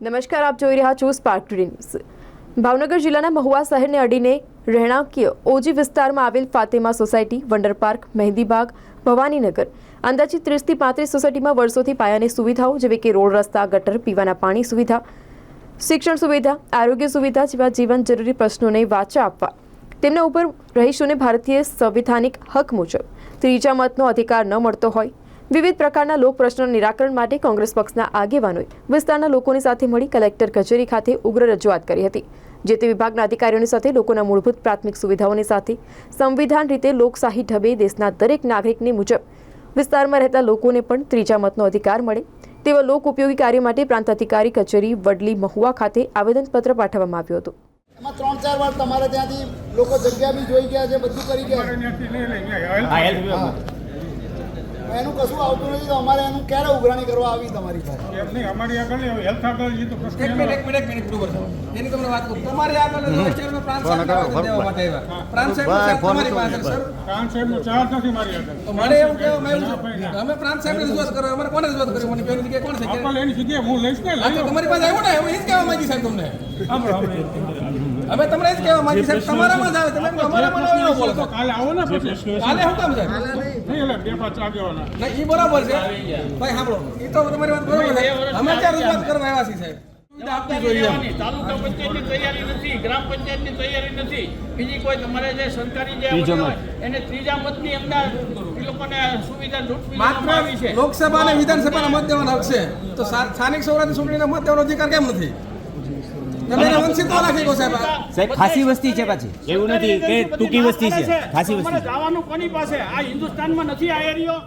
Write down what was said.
નમસ્કાર, આપ જોઈ રહ્યા છો સ્પાર્ક ટુડે ન્યૂઝ ભાવનગર જિલ્લાના મહુવા શહેરને અડીને રહેણાંકીય ઓજી વિસ્તારમાં આવેલ Fatema society, wonder park Mehndibaug Bhavaninagar અંદાજિત ત્રીસથી પાંત્રીસ સોસાયટીમાં વર્ષોથી પાયાની સુવિધાઓ જેવી કે રોડ રસ્તા, ગટર, પીવાના પાણી સુવિધા, શિક્ષણ સુવિધા, આરોગ્ય સુવિધા જેવા જીવન જરૂરી પ્રશ્નોને વાચા આપવા. તેમના ઉપર રહીશોને ભારતીય સંવિધાનિક હક મુજબ ત્રીજા મતનો અધિકાર ન મળતો હોય વિવિધ પ્રકારના લોક પ્રશ્નો નિરાકરણ માટે કોંગ્રેસ પક્ષના આગેવાનોએ વિસ્તારના લોકોની સાથે મળી કલેક્ટર કચેરી ખાતે ઉગ્ર રજૂઆત કરી હતી. જે તે વિભાગના અધિકારીઓની સાથે લોકોના મૂળભૂત પ્રાથમિક સુવિધાઓની સાથે સંવિધાન રીતે લોકશાહી ઢબે દેશના દરેક નાગરિકની મુજબ વિસ્તારમાં રહેતા લોકોને પણ ત્રીજા મતનો અધિકાર મળે. તેવા લોક ઉપયોગી કાર્ય માટે પ્રાંત અધિકારી કચેરી વડલી મહુવા ખાતે આવેદનપત્ર પાઠવવામાં આવ્યું હતું. એમાં ત્રણ ચાર વાર તમારે ત્યાંથી લોકો જગ્યા બી જોઈ ગયા છે બધું કરી ગયા. એનું કશું આવતું નથી તો અમારે એનું ક્યારે ઉઘરાણી કરવા આવી તમારી પાસે? એમ નહીં? અમારી આગળ નહીં, હેલ્થ આગળ એ તો પ્રશ્ન એક મિનિટ એક મિનિટ એક મિનિટ બરોબર કરશો એની તમને વાત કરું. તમારે આગળ પ્રાંત સાહેબને આવેદન દેવા માટે આવ્યા. પ્રાંત સાહેબનો સાહેબ તમારી પાસે સર. પ્રાણ સાહેબ નો ચાર્જ નથી મારી આગળ. મને એવું કહેવામાં મેં અમે પ્રાંત સાહેબને રજૂઆત કરો અમારે કોને રજૂઆત કરી મને પેલી જગ્યાએ કોણ છે? એની જગ્યાએ હું લઈશ ને. તમારી પાસે આવ્યો ને એવું એ જ કહેવા માંગી સાહેબ તમને. અમે તમને એ જ કહેવા માંગી સાહેબ તમારામાં જ આવે તમે અમારામાં ન બોલો કાલે આવો ને કાલે શું કામ સાહેબ? નહીં એટલે બે પાંચ આગેવાના. ના એ બરાબર છે. ભાઈ સાંભળો. એ તો તમારી વાત બરાબર છે. અમે ક્યાં રજૂઆત કરવા આવ્યા છીએ સાહેબ. તાલુકા પંચાયતની તૈયારી નથી ગ્રામ પંચાયતની તૈયારી નથી. બીજી કોઈ તમારે જે સરકારી જે એને ત્રીજા મતની અંદર એ લોકોને સુવિધા લૂંટવી લેવામાં આવી છે. માત્ર લોકસભા અને વિધાનસભાના મત દેવાનો હક છે. તો સ્થાનિક સ્વરાજની ચૂંટણીના મત દેવાનો અધિકાર કેમ નથી? સાહેબ. ખાસી વસ્તી છે પાછી. એવું નથી કે ટૂંકી વસ્તી છે. ખાસી વસ્તી જવાનું કોની પાસે? આ હિન્દુસ્તાનમાં નથી આ એરિયો